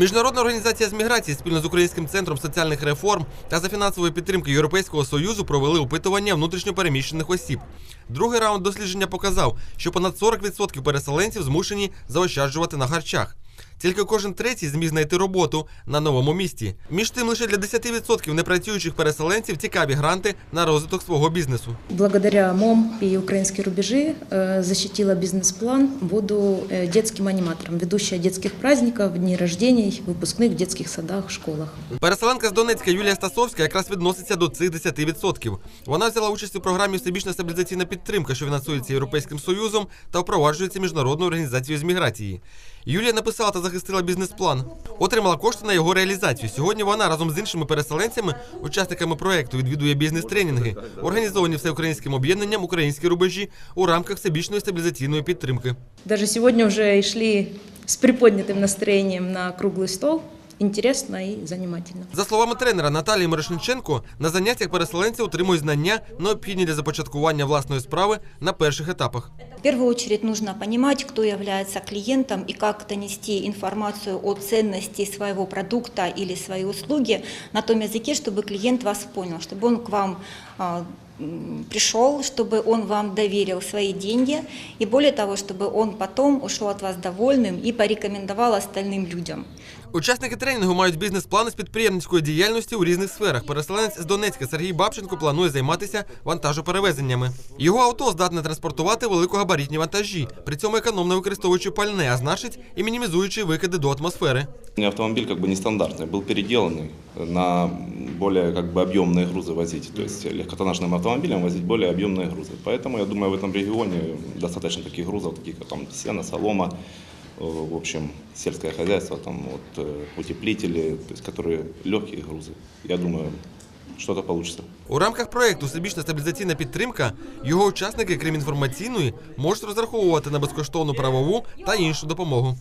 Міжнародна організація з міграції спільно з Українським центром соціальних реформ та за фінансової підтримки Європейського союзу провели опитування внутрішньопереміщених осіб. Другий раунд дослідження показав, що понад 40% переселенців змушені заощаджувати на харчах. Тільки кожен третій зміг знайти роботу на новому місці. Між тим, лише для 10% непрацюючих переселенців цікаві гранти на розвиток свого бізнесу. Благодаря МОМ и «Украинские рубежи» э, защитила бизнес-план. Буду э, детским аниматором, ведущая детских праздников, дней рождений, выпускных в детских садах, школах. Переселенка з Донецька Юлія Стасовська якраз відноситься до цих 10%. Вона взяла участь у програмі Всебічна стабілізаційна підтримка, що фінансується Європейським Союзом та впроваджується міжнародною організацією з міграції. Юлія написала та захистила бізнес-план, отримала кошти на його реалізацію. Сьогодні вона разом з іншими переселенцями, учасниками проекту, відвідує бізнес-тренінги, організовані всеукраїнським об'єднанням Українські рубежі у рамках всебічної стабілізаційної підтримки. Даже сегодня уже и шли с приподнятым настроением на круглый стол. Интересно и занимательно. За словами тренера Наталії Мирошниченко, на заняттях переселенці отримують знання, необхідні для започаткування власної справи на перших етапах. В первую очередь нужно понимать, кто является клиентом и как донести информацию о ценности своего продукта или своей услуги на том языке, чтобы клиент вас понял, чтобы он к вам а, м, пришел, чтобы он вам доверил свои деньги и более того, чтобы он потом ушел от вас довольным и порекомендовал остальным людям. Учасники тренінгу мають бізнес-плани з підприємницької діяльності у різних сферах. Переселенець з Донецька Сергій Бабченко планує займатися вантажоперевезеннями. Його авто здатне транспортувати великогабаритні вантажі, при цьому економно використовуючи пальне, а значить і мінімізуючи викиди до атмосфери. У меня автомобиль как бы нестандартный, был переделанный на более как бы объемные грузы возить, то есть легкотоннажным автомобилем возить более объемные грузы. Поэтому я думаю, в этом регионе достаточно таких грузов, таких как там сено, солома, э, в общем, сельское хозяйство, там вот э, утеплители, то есть которые легкие грузы. Я думаю, что-то получится. У рамках проекту Всебічна стабілізаційна підтримка його учасники, крім інформаційної, можуть розраховувати на безкоштовну правову та іншу допомогу.